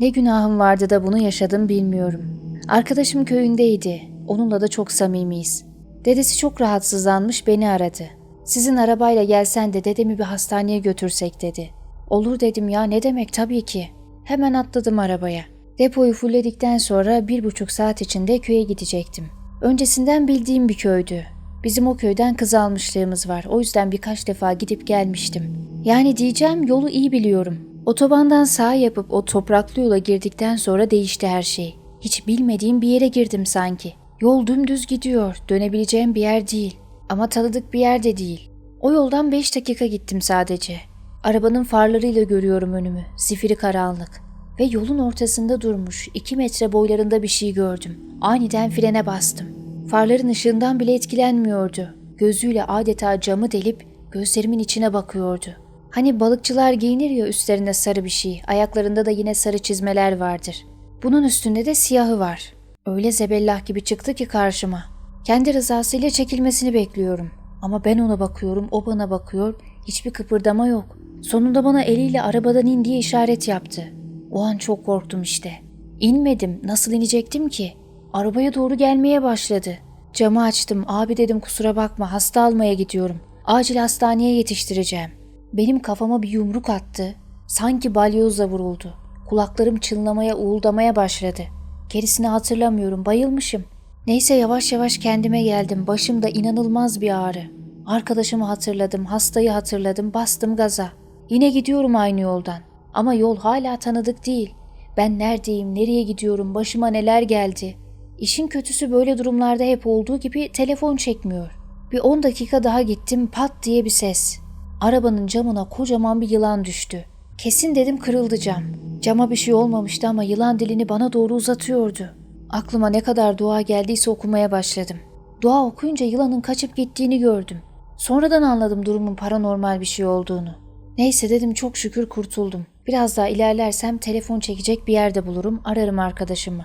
Ne günahım vardı da bunu yaşadım bilmiyorum. Arkadaşım köyündeydi. Onunla da çok samimiyiz. Dedesi çok rahatsızlanmış beni aradı. Sizin arabayla gelsen de dedemi bir hastaneye götürsek dedi. Olur dedim ya ne demek tabii ki. Hemen atladım arabaya. Depoyu fulledikten sonra bir buçuk saat içinde köye gidecektim. Öncesinden bildiğim bir köydü. Bizim o köyden kız almışlığımız var. O yüzden birkaç defa gidip gelmiştim. Yani diyeceğim yolu iyi biliyorum. Otobandan sağ yapıp o topraklı yola girdikten sonra değişti her şey. Hiç bilmediğim bir yere girdim sanki. Yol dümdüz gidiyor. Dönebileceğim bir yer değil. Ama tanıdık bir yer de değil. O yoldan 5 dakika gittim sadece. Arabanın farlarıyla görüyorum önümü. Zifiri karanlık. Ve yolun ortasında durmuş 2 metre boylarında bir şey gördüm. Aniden frene bastım. Farların ışığından bile etkilenmiyordu. Gözüyle adeta camı delip gözlerimin içine bakıyordu. Hani balıkçılar giyinir ya üstlerinde sarı bir şey, ayaklarında da yine sarı çizmeler vardır. Bunun üstünde de siyahı var. Öyle zebellah gibi çıktı ki karşıma. Kendi rızasıyla çekilmesini bekliyorum. Ama ben ona bakıyorum, o bana bakıyor, hiçbir kıpırdama yok. Sonunda bana eliyle arabadan in diye işaret yaptı. O an çok korktum işte. İnmedim, nasıl inecektim ki? Arabaya doğru gelmeye başladı. Camı açtım, abi dedim kusura bakma hasta almaya gidiyorum. Acil hastaneye yetiştireceğim. Benim kafama bir yumruk attı. Sanki balyozla vuruldu. Kulaklarım çınlamaya, uğuldamaya başladı. Gerisini hatırlamıyorum, bayılmışım. Neyse yavaş yavaş kendime geldim. Başımda inanılmaz bir ağrı. Arkadaşımı hatırladım, hastayı hatırladım, bastım gaza. Yine gidiyorum aynı yoldan. Ama yol hala tanıdık değil. Ben neredeyim, nereye gidiyorum, başıma neler geldi. İşin kötüsü böyle durumlarda hep olduğu gibi telefon çekmiyor. Bir 10 dakika daha gittim pat diye bir ses. Arabanın camına kocaman bir yılan düştü. Kesin dedim kırıldı cam. Cama bir şey olmamıştı ama yılan dilini bana doğru uzatıyordu. Aklıma ne kadar dua geldiyse okumaya başladım. Dua okuyunca yılanın kaçıp gittiğini gördüm. Sonradan anladım durumun paranormal bir şey olduğunu. Neyse dedim çok şükür kurtuldum. Biraz daha ilerlersem telefon çekecek bir yerde bulurum, ararım arkadaşımı.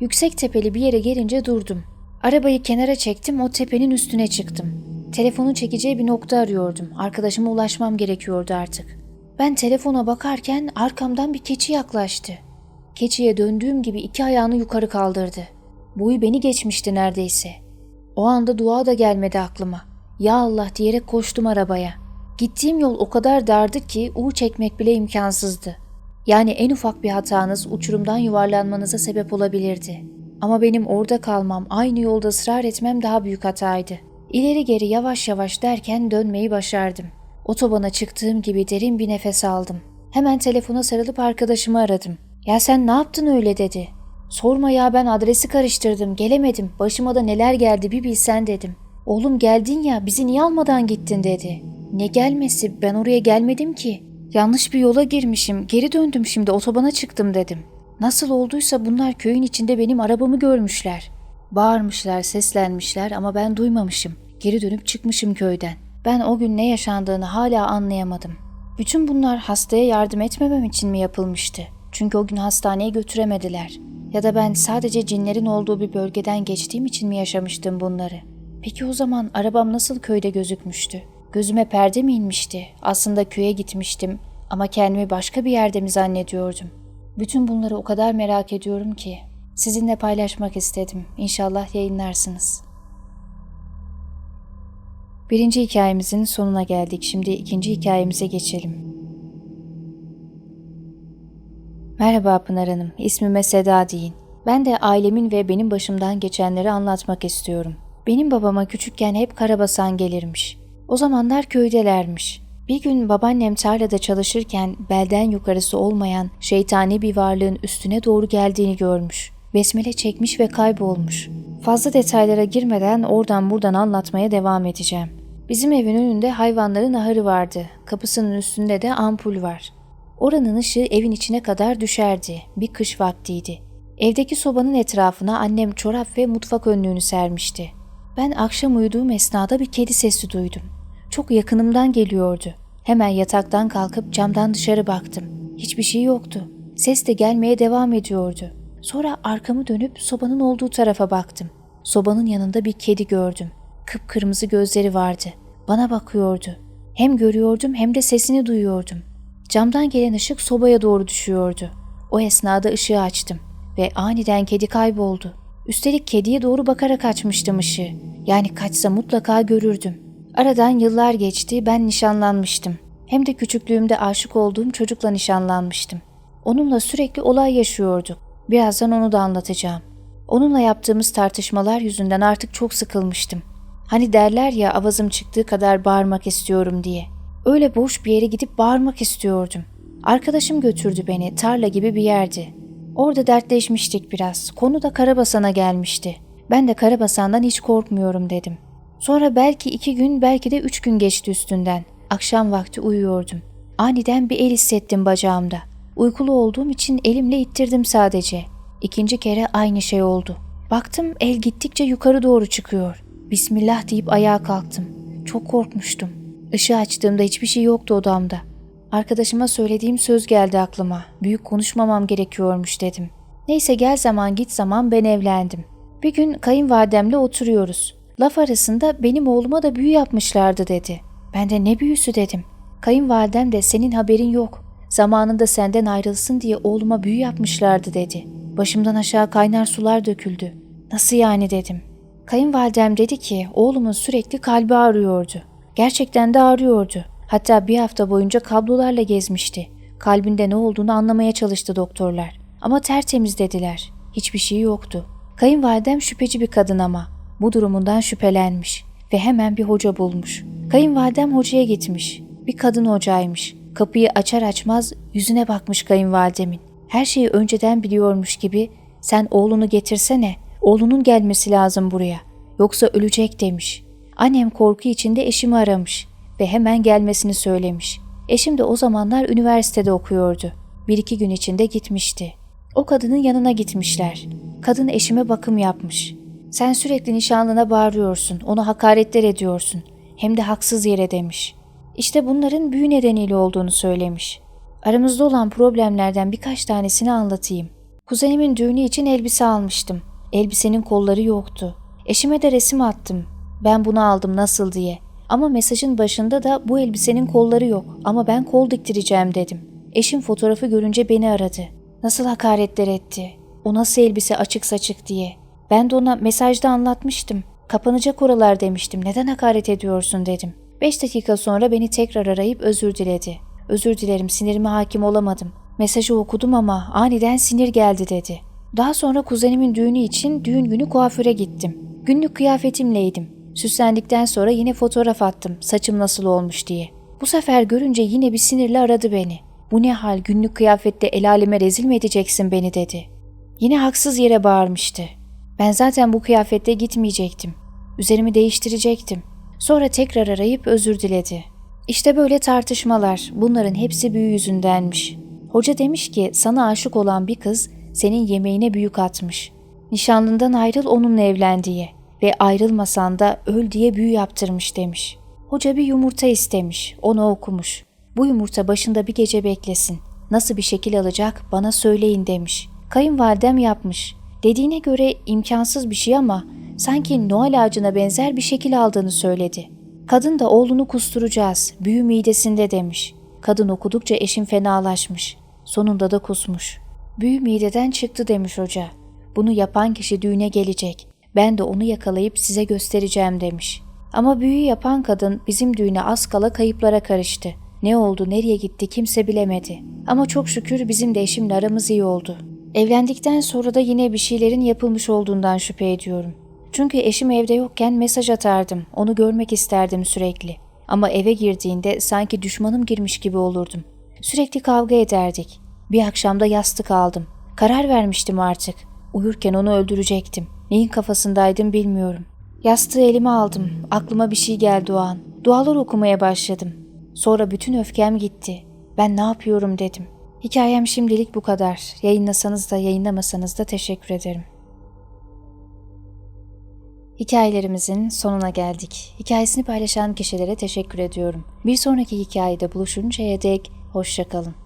Yüksek tepeli bir yere gelince durdum. Arabayı kenara çektim, o tepenin üstüne çıktım. Telefonu çekeceği bir nokta arıyordum. Arkadaşıma ulaşmam gerekiyordu artık. Ben telefona bakarken arkamdan bir keçi yaklaştı. Keçiye döndüğüm gibi iki ayağını yukarı kaldırdı. Boyu beni geçmişti neredeyse. O anda dua da gelmedi aklıma. Ya Allah diyerek koştum arabaya. Gittiğim yol o kadar dardı ki U çekmek bile imkansızdı. Yani en ufak bir hatanız uçurumdan yuvarlanmanıza sebep olabilirdi. Ama benim orada kalmam, aynı yolda ısrar etmem daha büyük hataydı. İleri geri yavaş yavaş derken dönmeyi başardım. Otobana çıktığım gibi derin bir nefes aldım. Hemen telefona sarılıp arkadaşımı aradım. Ya sen ne yaptın öyle dedi. Sorma ya ben adresi karıştırdım, gelemedim. Başıma da neler geldi bir bilsen dedim. Oğlum geldin ya bizi niye almadan gittin dedi. Ne gelmesi ben oraya gelmedim ki. Yanlış bir yola girmişim, geri döndüm şimdi otobana çıktım dedim. Nasıl olduysa bunlar köyün içinde benim arabamı görmüşler. Bağırmışlar, seslenmişler ama ben duymamışım. Geri dönüp çıkmışım köyden. Ben o gün ne yaşandığını hala anlayamadım. Bütün bunlar hastaya yardım etmemem için mi yapılmıştı? Çünkü o gün hastaneye götüremediler. Ya da ben sadece cinlerin olduğu bir bölgeden geçtiğim için mi yaşamıştım bunları? Peki o zaman arabam nasıl köyde gözükmüştü? Gözüme perde mi inmişti? Aslında köye gitmiştim ama kendimi başka bir yerde mi zannediyordum? Bütün bunları o kadar merak ediyorum ki sizinle paylaşmak istedim. İnşallah yayınlarsınız. Birinci hikayemizin sonuna geldik. Şimdi ikinci hikayemize geçelim. Merhaba Pınar Hanım. İsmime Seda deyin. Ben de ailemin ve benim başımdan geçenleri anlatmak istiyorum. Benim babama küçükken hep karabasan gelirmiş. O zamanlar köydelermiş. Bir gün babaannem tarlada çalışırken belden yukarısı olmayan şeytani bir varlığın üstüne doğru geldiğini görmüş. Besmele çekmiş ve kaybolmuş. Fazla detaylara girmeden oradan buradan anlatmaya devam edeceğim. Bizim evin önünde hayvanların ahırı vardı. Kapısının üstünde de ampul var. Oranın ışığı evin içine kadar düşerdi. Bir kış vaktiydi. Evdeki sobanın etrafına annem çorap ve mutfak önlüğünü sermişti. Ben akşam uyuduğum esnada bir kedi sesi duydum. Çok yakınımdan geliyordu. Hemen yataktan kalkıp camdan dışarı baktım. Hiçbir şey yoktu. Ses de gelmeye devam ediyordu. Sonra arkamı dönüp sobanın olduğu tarafa baktım. Sobanın yanında bir kedi gördüm. Kıpkırmızı gözleri vardı. Bana bakıyordu. Hem görüyordum hem de sesini duyuyordum. Camdan gelen ışık sobaya doğru düşüyordu. O esnada ışığı açtım ve aniden kedi kayboldu. Üstelik kediye doğru bakarak açmıştım ışığı. Yani kaçsa mutlaka görürdüm. Aradan yıllar geçti, ben nişanlanmıştım. Hem de küçüklüğümde aşık olduğum çocukla nişanlanmıştım. Onunla sürekli olay yaşıyorduk. Birazdan onu da anlatacağım. Onunla yaptığımız tartışmalar yüzünden artık çok sıkılmıştım. Hani derler ya avazım çıktığı kadar bağırmak istiyorum diye. Öyle boş bir yere gidip bağırmak istiyordum. Arkadaşım götürdü beni, tarla gibi bir yerdi. Orada dertleşmiştik biraz. Konu da Karabasan'a gelmişti. Ben de Karabasan'dan hiç korkmuyorum dedim. Sonra belki iki gün belki de üç gün geçti üstünden. Akşam vakti uyuyordum. Aniden bir el hissettim bacağımda. Uykulu olduğum için elimle ittirdim sadece. İkinci kere aynı şey oldu. Baktım el gittikçe yukarı doğru çıkıyor. Bismillah deyip ayağa kalktım. Çok korkmuştum. Işığı açtığımda hiçbir şey yoktu odamda. Arkadaşıma söylediğim söz geldi aklıma. Büyük konuşmamam gerekiyormuş dedim. Neyse gel zaman git zaman ben evlendim. Bir gün kayınvalidemle oturuyoruz. Laf arasında benim oğluma da büyü yapmışlardı dedi. Ben de ne büyüsü dedim. Kayınvalidem de senin haberin yok. Zamanında senden ayrılsın diye oğluma büyü yapmışlardı dedi. Başımdan aşağı kaynar sular döküldü. Nasıl yani dedim. Kayınvalidem dedi ki oğlumun sürekli kalbi ağrıyordu. Gerçekten de ağrıyordu. Hatta bir hafta boyunca kablolarla gezmişti. Kalbinde ne olduğunu anlamaya çalıştı doktorlar. Ama tertemiz dediler. Hiçbir şey yoktu. Kayınvalidem şüpheci bir kadın ama. Bu durumundan şüphelenmiş ve hemen bir hoca bulmuş. Kayınvalidem hocaya gitmiş. Bir kadın hocaymış. Kapıyı açar açmaz yüzüne bakmış kayınvalidemin. Her şeyi önceden biliyormuş gibi sen oğlunu getirsene, oğlunun gelmesi lazım buraya. Yoksa ölecek demiş. Annem korku içinde eşimi aramış ve hemen gelmesini söylemiş. Eşim de o zamanlar üniversitede okuyordu. Bir iki gün içinde gitmişti. O kadının yanına gitmişler. Kadın eşime bakım yapmış. Sen sürekli nişanlına bağırıyorsun, onu hakaretler ediyorsun. Hem de haksız yere demiş. İşte bunların büyü nedeniyle olduğunu söylemiş. Aramızda olan problemlerden birkaç tanesini anlatayım. Kuzenimin düğünü için elbise almıştım. Elbisenin kolları yoktu. Eşime de resim attım. Ben bunu aldım nasıl diye. Ama mesajın başında da bu elbisenin kolları yok ama ben kol diktireceğim dedim. Eşim fotoğrafı görünce beni aradı. Nasıl hakaretler etti. O nasıl elbise açık saçık diye. Ben de ona mesajda anlatmıştım. Kapanacak oralar demiştim. Neden hakaret ediyorsun dedim. Beş dakika sonra beni tekrar arayıp özür diledi. Özür dilerim sinirime hakim olamadım. Mesajı okudum ama aniden sinir geldi dedi. Daha sonra kuzenimin düğünü için düğün günü kuaföre gittim. Günlük kıyafetimleydim. Süslendikten sonra yine fotoğraf attım saçım nasıl olmuş diye. Bu sefer görünce yine bir sinirle aradı beni. Bu ne hal günlük kıyafette el aleme rezil mi edeceksin beni dedi. Yine haksız yere bağırmıştı. Ben zaten bu kıyafette gitmeyecektim. Üzerimi değiştirecektim. Sonra tekrar arayıp özür diledi. İşte böyle tartışmalar, bunların hepsi büyü yüzündenmiş. Hoca demiş ki sana aşık olan bir kız senin yemeğine büyük atmış. Nişanlından ayrıl onunla evlen diye ve ayrılmasan da öl diye büyü yaptırmış demiş. Hoca bir yumurta istemiş, onu okumuş. Bu yumurta başında bir gece beklesin. Nasıl bir şekil alacak bana söyleyin demiş. Kayınvalidem yapmış. Dediğine göre imkansız bir şey ama sanki Noel ağacına benzer bir şekil aldığını söyledi. Kadın da oğlunu kusturacağız, büyü midesinde demiş. Kadın okudukça eşim fenalaşmış. Sonunda da kusmuş. Büyü mideden çıktı demiş hoca. Bunu yapan kişi düğüne gelecek. Ben de onu yakalayıp size göstereceğim demiş. Ama büyü yapan kadın bizim düğüne az kala kayıplara karıştı. Ne oldu, nereye gitti kimse bilemedi. Ama çok şükür bizim de eşimle aramız iyi oldu. Evlendikten sonra da yine bir şeylerin yapılmış olduğundan şüphe ediyorum. Çünkü eşim evde yokken mesaj atardım. Onu görmek isterdim sürekli. Ama eve girdiğinde sanki düşmanım girmiş gibi olurdum. Sürekli kavga ederdik. Bir akşamda yastık aldım. Karar vermiştim artık. Uyurken onu öldürecektim. Neyin kafasındaydım bilmiyorum. Yastığı elime aldım. Aklıma bir şey geldi o an. Dualar okumaya başladım. Sonra bütün öfkem gitti. Ben ne yapıyorum dedim. Hikayem şimdilik bu kadar. Yayınlasanız da yayınlamasanız da teşekkür ederim. Hikayelerimizin sonuna geldik. Hikayesini paylaşan kişilere teşekkür ediyorum. Bir sonraki hikayede buluşuncaya dek hoşçakalın.